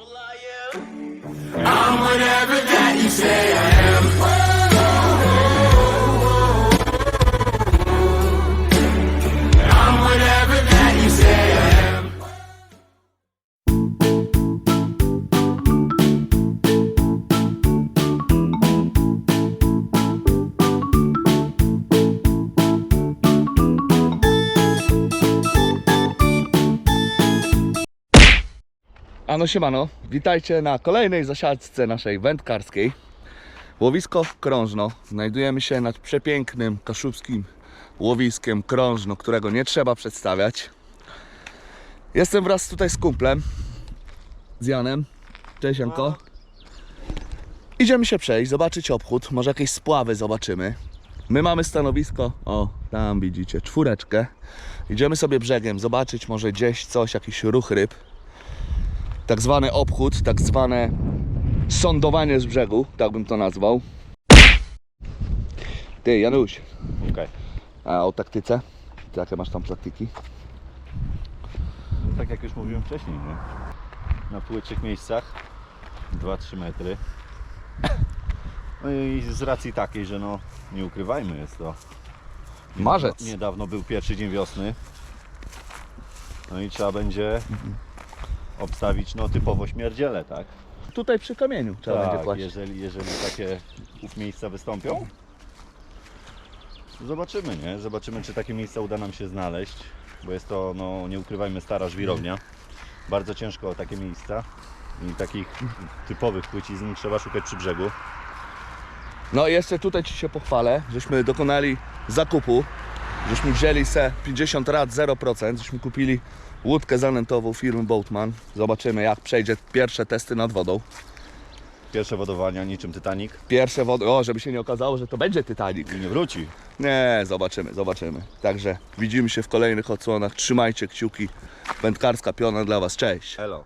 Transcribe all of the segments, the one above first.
I'm whatever that you say Ano siemano, witajcie na kolejnej zasiadce naszej wędkarskiej. Łowisko Krążno. Znajdujemy się nad przepięknym kaszubskim łowiskiem Krążno, którego nie trzeba przedstawiać. Jestem wraz tutaj z kumplem, z Janem. Cześć Janko. Idziemy się przejść, zobaczyć obchód, może jakieś spławy zobaczymy. My mamy stanowisko, o tam widzicie, czwóreczkę. Idziemy sobie brzegiem, zobaczyć może gdzieś coś, jakiś ruch ryb tak zwany obchód, tak zwane sądowanie z brzegu, tak bym to nazwał. Ty, Januś, Okej. a o taktyce? Ty jakie masz tam taktyki? No, tak jak już mówiłem wcześniej, nie? Na płytszych miejscach 2-3 metry. No i z racji takiej, że no nie ukrywajmy, jest to Marzec. niedawno był pierwszy dzień wiosny. No i trzeba będzie obstawić no typowo śmierdziele, tak? Tutaj przy kamieniu trzeba będzie tak, kłaść. jeżeli, jeżeli takie ów miejsca wystąpią. Zobaczymy, nie? Zobaczymy, czy takie miejsca uda nam się znaleźć, bo jest to, no nie ukrywajmy, stara żwirownia. Bardzo ciężko o takie miejsca i takich typowych płycizn trzeba szukać przy brzegu. No i jeszcze tutaj Ci się pochwalę, żeśmy dokonali zakupu, żeśmy wzięli se 50 rat 0%, żeśmy kupili łódkę zanętową firmy Boatman. Zobaczymy jak przejdzie pierwsze testy nad wodą. Pierwsze wodowania niczym Titanic Pierwsze wody, o żeby się nie okazało, że to będzie Titanic. i nie wróci. Nie, zobaczymy, zobaczymy. Także widzimy się w kolejnych odsłonach. Trzymajcie kciuki. Wędkarska piona dla Was. Cześć. Hello.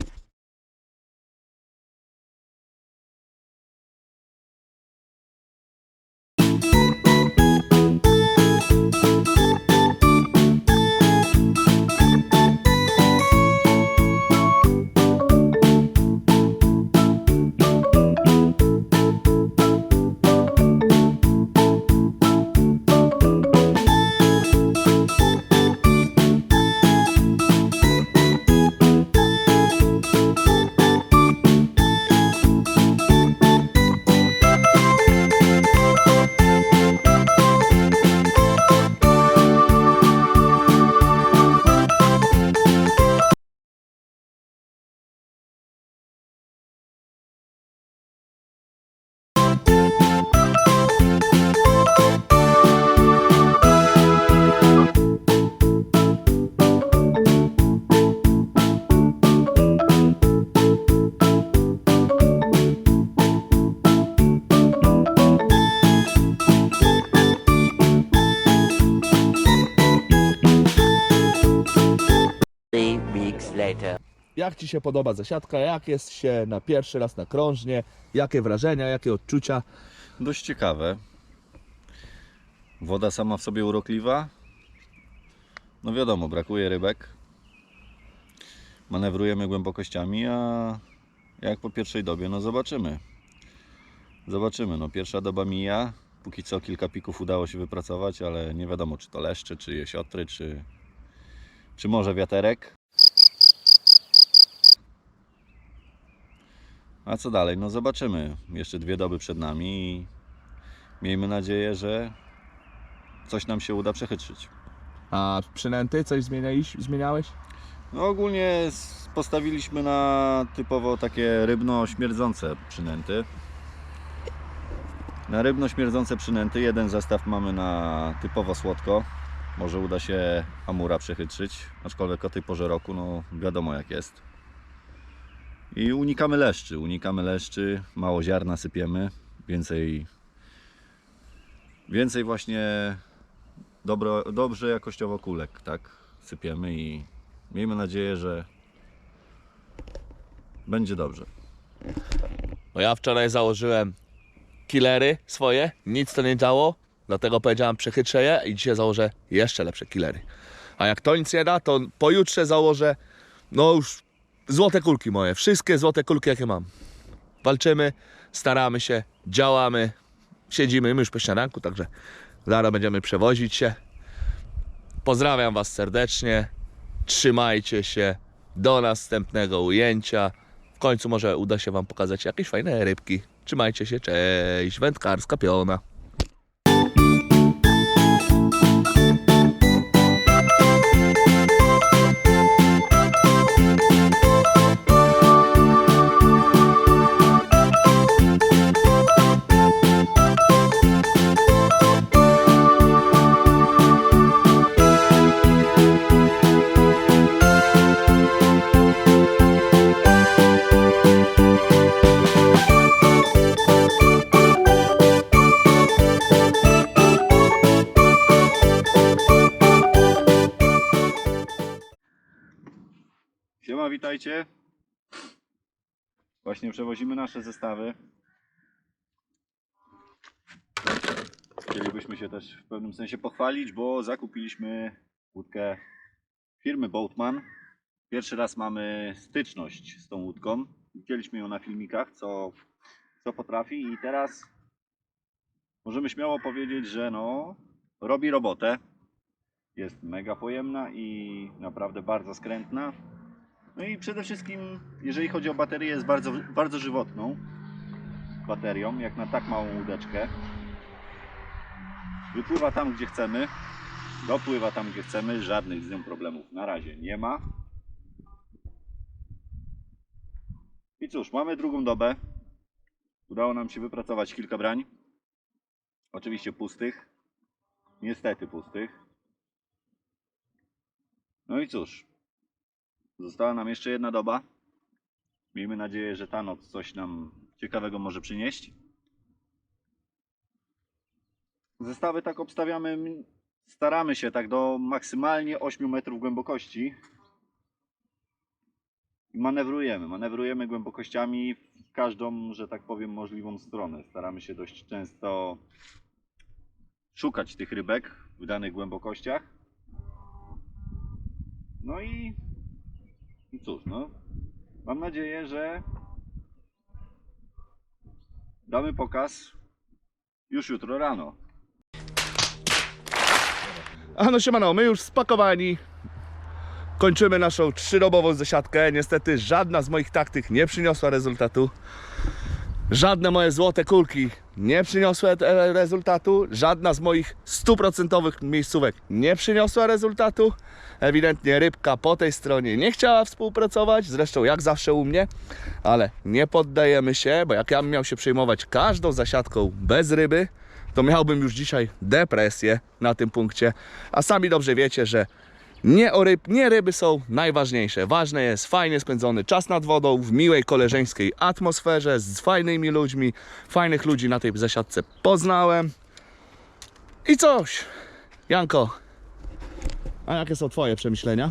Jak Ci się podoba zasiadka? Jak jest się na pierwszy raz na krążnie? Jakie wrażenia, jakie odczucia? Dość ciekawe. Woda sama w sobie urokliwa. No wiadomo, brakuje rybek. Manewrujemy głębokościami, a jak po pierwszej dobie, no zobaczymy. Zobaczymy, no pierwsza doba mija. Póki co kilka pików udało się wypracować, ale nie wiadomo czy to leszcze, czy jesiotry, czy, czy może wiaterek. A co dalej? No zobaczymy. Jeszcze dwie doby przed nami i miejmy nadzieję, że coś nam się uda przechytrzyć. A przynęty coś zmieniałeś, zmieniałeś? No ogólnie postawiliśmy na typowo takie rybno-śmierdzące przynęty. Na rybno-śmierdzące przynęty jeden zestaw mamy na typowo słodko. Może uda się amura przechytrzyć, aczkolwiek o tej porze roku, no wiadomo jak jest. I unikamy leszczy, unikamy leszczy, mało ziarna sypiemy, więcej, więcej właśnie dobro, dobrze jakościowo kulek, tak, sypiemy i miejmy nadzieję, że będzie dobrze. No ja wczoraj założyłem killery swoje, nic to nie działo, dlatego powiedziałem przechytrzę je i dzisiaj założę jeszcze lepsze killery. A jak to nic nie da, to pojutrze założę, no już złote kulki moje, wszystkie złote kulki jakie mam. Walczymy, staramy się, działamy, siedzimy my już po śniadanku, także zaraz będziemy przewozić się. Pozdrawiam Was serdecznie, trzymajcie się, do następnego ujęcia. W końcu może uda się Wam pokazać jakieś fajne rybki. Trzymajcie się, cześć, wędkarska piona. Siema, witajcie. Właśnie przewozimy nasze zestawy. Chcielibyśmy się też w pewnym sensie pochwalić, bo zakupiliśmy łódkę firmy Boatman. Pierwszy raz mamy styczność z tą łódką. Widzieliśmy ją na filmikach, co, co potrafi i teraz możemy śmiało powiedzieć, że no, robi robotę. Jest mega pojemna i naprawdę bardzo skrętna. No i przede wszystkim, jeżeli chodzi o baterię, jest bardzo, bardzo żywotną baterią, jak na tak małą łódeczkę. Wypływa tam, gdzie chcemy, dopływa tam, gdzie chcemy, żadnych z nią problemów na razie nie ma. I cóż, mamy drugą dobę. Udało nam się wypracować kilka brań. Oczywiście pustych. Niestety pustych. No i cóż, Została nam jeszcze jedna doba. Miejmy nadzieję, że ta noc coś nam ciekawego może przynieść. Zestawy tak obstawiamy, staramy się tak do maksymalnie 8 metrów głębokości. I manewrujemy, manewrujemy głębokościami w każdą, że tak powiem, możliwą stronę. Staramy się dość często szukać tych rybek w danych głębokościach. No i cóż, no. Mam nadzieję, że damy pokaz już jutro rano. A no siemano, my już spakowani. Kończymy naszą trzydobową zasiadkę. Niestety żadna z moich taktyk nie przyniosła rezultatu. Żadne moje złote kulki nie przyniosły rezultatu. Żadna z moich stuprocentowych miejscówek nie przyniosła rezultatu. Ewidentnie rybka po tej stronie nie chciała współpracować, zresztą jak zawsze u mnie, ale nie poddajemy się, bo jak ja bym miał się przejmować każdą zasiadką bez ryby, to miałbym już dzisiaj depresję na tym punkcie. A sami dobrze wiecie, że nie, o ryb, nie ryby są najważniejsze. Ważne jest fajnie spędzony czas nad wodą, w miłej, koleżeńskiej atmosferze, z fajnymi ludźmi. Fajnych ludzi na tej zasiadce poznałem. I coś. Janko, a jakie są Twoje przemyślenia?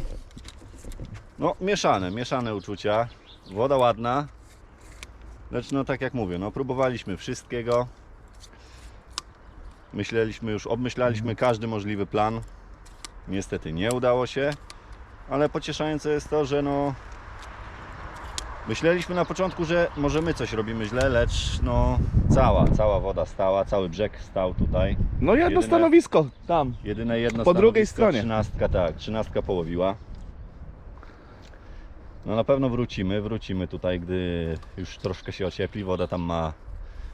No, mieszane, mieszane uczucia. Woda ładna. Lecz no tak jak mówię, no próbowaliśmy wszystkiego. Myśleliśmy już, obmyślaliśmy każdy możliwy plan. Niestety nie udało się, ale pocieszające jest to, że no myśleliśmy na początku, że może my coś robimy źle, lecz no cała, cała woda stała, cały brzeg stał tutaj. No jedno Jedyne- stanowisko tam. Jedyne jedno Po drugiej stronie. Trzynastka, tak, trzynastka połowiła. No na pewno wrócimy, wrócimy tutaj, gdy już troszkę się ociepli. Woda tam ma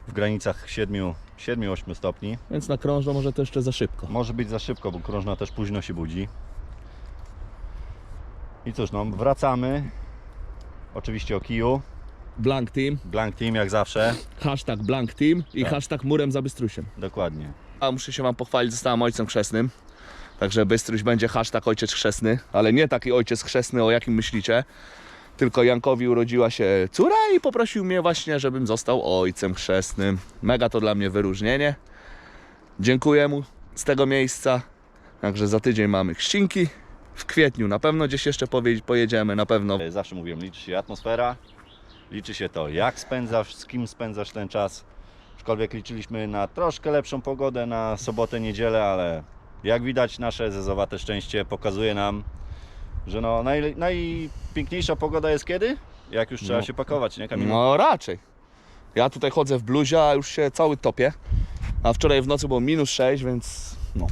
w granicach 7-8 stopni. Więc na krążno może to jeszcze za szybko. Może być za szybko, bo krążna też późno się budzi. I cóż, no wracamy. Oczywiście o kiju. Blank Team, Blank Team jak zawsze. hashtag Blank Team i Tak. hashtag Murem za Bystrusiem. Dokładnie. A muszę się Wam pochwalić, zostałem ojcem chrzestnym. Także Bystruś będzie hashtag ojciec chrzestny, ale nie taki ojciec chrzestny, o jakim myślicie. Tylko Jankowi urodziła się córa i poprosił mnie właśnie, żebym został ojcem chrzestnym. Mega to dla mnie wyróżnienie. Dziękuję mu z tego miejsca. Także za tydzień mamy chrzcinki. W kwietniu na pewno gdzieś jeszcze pojedziemy, na pewno Zawsze mówiłem, liczy się atmosfera, liczy się to, jak spędzasz, z kim spędzasz ten czas. Aczkolwiek liczyliśmy na troszkę lepszą pogodę na sobotę, niedzielę, ale jak widać nasze zezowate szczęście pokazuje nam, Że no naj, najpiękniejsza pogoda jest kiedy? Jak już trzeba No. się pakować, nie Kamilu? No raczej. Ja tutaj chodzę w bluzie, a już się cały topię. A wczoraj w nocy było minus 6, więc no.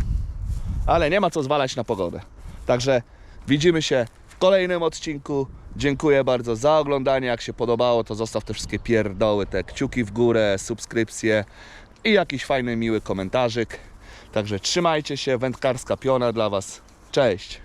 Ale nie ma co zwalać na pogodę. Także widzimy się w kolejnym odcinku. Dziękuję bardzo za oglądanie. Jak się podobało, to zostaw te wszystkie pierdoły, te kciuki w górę, subskrypcje i jakiś fajny, miły komentarzyk. Także trzymajcie się, wędkarska piona dla Was. Cześć!